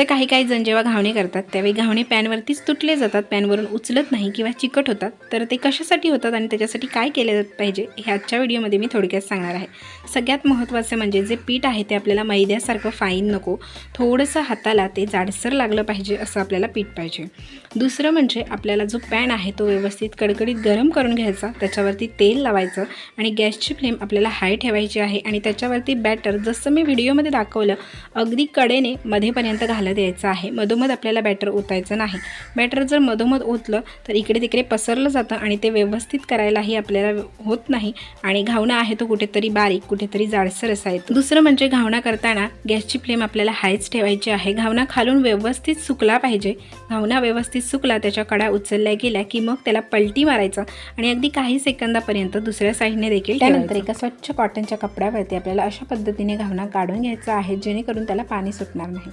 तर काही काही जण जेव्हा घावणे करतात त्यावेळी घावणे पॅनवरतीच तुटले जातात. पॅनवरून उचलत नाही किंवा चिकट होतात. तर ते कशासाठी होतात आणि त्याच्यासाठी काय केले जात पाहिजे हे आजच्या व्हिडिओमध्ये मी थोडक्यात सांगणार आहे. सगळ्यात महत्त्वाचं म्हणजे जे पीठ आहे ते आपल्याला मैद्यासारखं फाईन नको. थोडंसं हाताला ते जाडसर लागलं पाहिजे असं आपल्याला पीठ पाहिजे. दुसरं म्हणजे आपल्याला जो पॅन आहे तो व्यवस्थित कडकडीत गरम करून घ्यायचा. त्याच्यावरती तेल लावायचं आणि गॅसची फ्लेम आपल्याला हाय ठेवायची आहे आणि त्याच्यावरती बॅटर जसं मी व्हिडिओमध्ये दाखवलं अगदी कडेने मध्येपर्यंत घालत यायचं आहे. मधोमध आपल्याला बॅटर ओतायचं नाही. बॅटर जर मधोमध ओतलं तर इकडे तिकडे पसरलं जातं आणि ते व्यवस्थित करायलाही आपल्याला होत नाही. आणि घावणा आहे तो कुठेतरी बारीक कुठेतरी जाडसर असा येतो. दुसरं म्हणजे घावणा करताना गॅसची फ्लेम आपल्याला हायच ठेवायची आहे. घावणा खालून व्यवस्थित सुकला पाहिजे. घावणा व्यवस्थित सुकला त्याच्या कडा उचलल्या गेल्या की मग त्याला पलटी मारायचं. आणि अगदी काही सेकंदापर्यंत दुसऱ्या साईडने देखील त्यानंतर एका स्वच्छ कॉटनच्या कपड्यावरती आपल्याला अशा पद्धतीने घावणा काढून घ्यायचा आहे जेणेकरून त्याला पाणी सुटणार नाही.